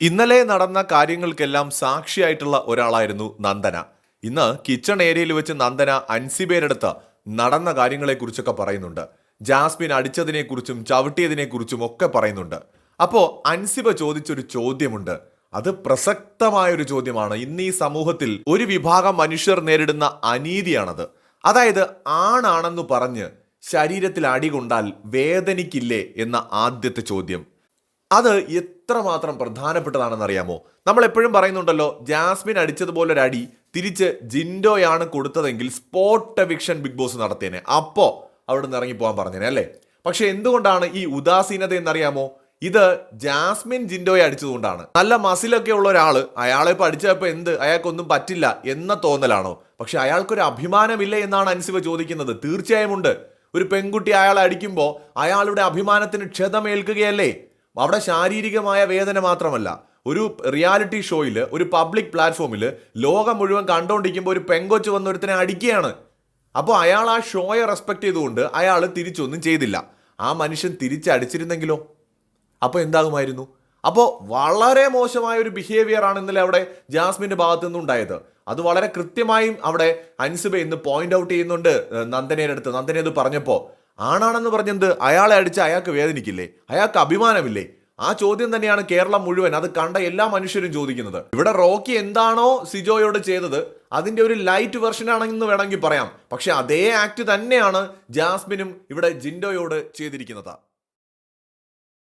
ഇന്നലെ നടന്ന കാര്യങ്ങൾക്കെല്ലാം സാക്ഷിയായിട്ടുള്ള ഒരാളായിരുന്നു നന്ദന. ഇന്ന് കിച്ചൺ ഏരിയയിൽ വെച്ച് നന്ദന അൻസിബേരെടുത്ത് നടന്ന കാര്യങ്ങളെക്കുറിച്ചൊക്കെ പറയുന്നുണ്ട്. ജാസ്മിൻ അടിച്ചതിനെക്കുറിച്ചും ചവിട്ടിയതിനെക്കുറിച്ചും ഒക്കെ പറയുന്നുണ്ട്. അപ്പോൾ അൻസിബ ചോദിച്ചൊരു ചോദ്യമുണ്ട്. അത് പ്രസക്തമായൊരു ചോദ്യമാണ്. ഇന്ന് ഈ സമൂഹത്തിൽ ഒരു വിഭാഗം മനുഷ്യർ നേരിടുന്ന അനീതിയാണത്. അതായത് ആണാണെന്ന് പറഞ്ഞ് ശരീരത്തിൽ അടികൊണ്ടാൽ വേദനിക്കില്ലേ എന്ന ആദ്യത്തെ ചോദ്യം. അത് എത്രമാത്രം പ്രധാനപ്പെട്ടതാണെന്ന് അറിയാമോ നമ്മൾ എപ്പോഴും പറയുന്നുണ്ടല്ലോ ജാസ്മിൻ അടിച്ചതുപോലെ ഒരു അടി തിരിച്ച് ജിൻഡോയാണ് കൊടുത്തതെങ്കിൽ സ്പോട്ട് എവിക്ഷൻ ബിഗ് ബോസ് നടത്തിയേനെ. അപ്പോൾ അവിടെ നിന്ന് ഇറങ്ങി പോകാൻ പറഞ്ഞേനെ അല്ലേ? പക്ഷെ എന്തുകൊണ്ടാണ് ഈ ഉദാസീനത എന്നറിയാമോ? ഇത് ജാസ്മിൻ ജിൻഡോയെ അടിച്ചതുകൊണ്ടാണ്. നല്ല മസിലൊക്കെ ഉള്ള ഒരാൾ അയാളെ ഇപ്പോൾ അടിച്ചപ്പോൾ എന്ത്? അയാൾക്കൊന്നും പറ്റില്ല എന്ന തോന്നലാണോ? പക്ഷെ അയാൾക്കൊരു അഭിമാനമില്ല എന്നാണ് അൻസിബ ചോദിക്കുന്നത്. തീർച്ചയായും ഉണ്ട്. ഒരു പെൺകുട്ടി അയാളെ അടിക്കുമ്പോൾ അയാളുടെ അഭിമാനത്തിന് ക്ഷതമേൽക്കുകയല്ലേ? അവിടെ ശാരീരികമായ വേദന മാത്രമല്ല ഒരു റിയാലിറ്റി ഷോയിൽ ഒരു പബ്ലിക് പ്ലാറ്റ്ഫോമിൽ ലോകം മുഴുവൻ കണ്ടുകൊണ്ടിരിക്കുമ്പോൾ ഒരു പെങ്കൊച്ച് വന്ന് ഒരുത്തനെ അടിക്കുകയാണ്. അപ്പോൾ അയാൾ ആ ഷോയെ റെസ്പെക്ട് ചെയ്തുകൊണ്ട് അയാൾ തിരിച്ചൊന്നും ചെയ്തില്ല. ആ മനുഷ്യൻ തിരിച്ചടിച്ചിരുന്നെങ്കിലോ? അപ്പോൾ എന്താകുമായിരുന്നു? അപ്പോൾ വളരെ മോശമായ ഒരു ബിഹേവിയർ ആണ് ഇന്നലെ അവിടെ ജാസ്മിന്റെ ഭാഗത്തു നിന്നുണ്ടായത് അത് വളരെ കൃത്യമായും അവിടെ അൻസുബ ഇന്ന് പോയിന്റ് ഔട്ട് ചെയ്യുന്നുണ്ട് നന്ദനയുടെ അടുത്ത്. നന്ദന ഇത് പറഞ്ഞപ്പോൾ ആണാണെന്ന് പറഞ്ഞത് അയാളെ അടിച്ച് അയാൾക്ക് വേദനിക്കില്ലേ? അയാൾക്ക് അഭിമാനമില്ലേ? ആ ചോദ്യം തന്നെയാണ് കേരളം മുഴുവൻ അത് കണ്ട എല്ലാ മനുഷ്യരും ചോദിക്കുന്നത്. ഇവിടെ റോക്കി എന്താണോ സിജോയോട് ചെയ്തത് അതിന്റെ ഒരു ലൈറ്റ് വെർഷൻ ആണെന്ന് വേണമെങ്കിൽ പറയാം. പക്ഷെ അതേ ആക്ട് തന്നെയാണ് ജാസ്മിനും ഇവിടെ ജിൻഡോയോട് ചെയ്തിരിക്കുന്നത്.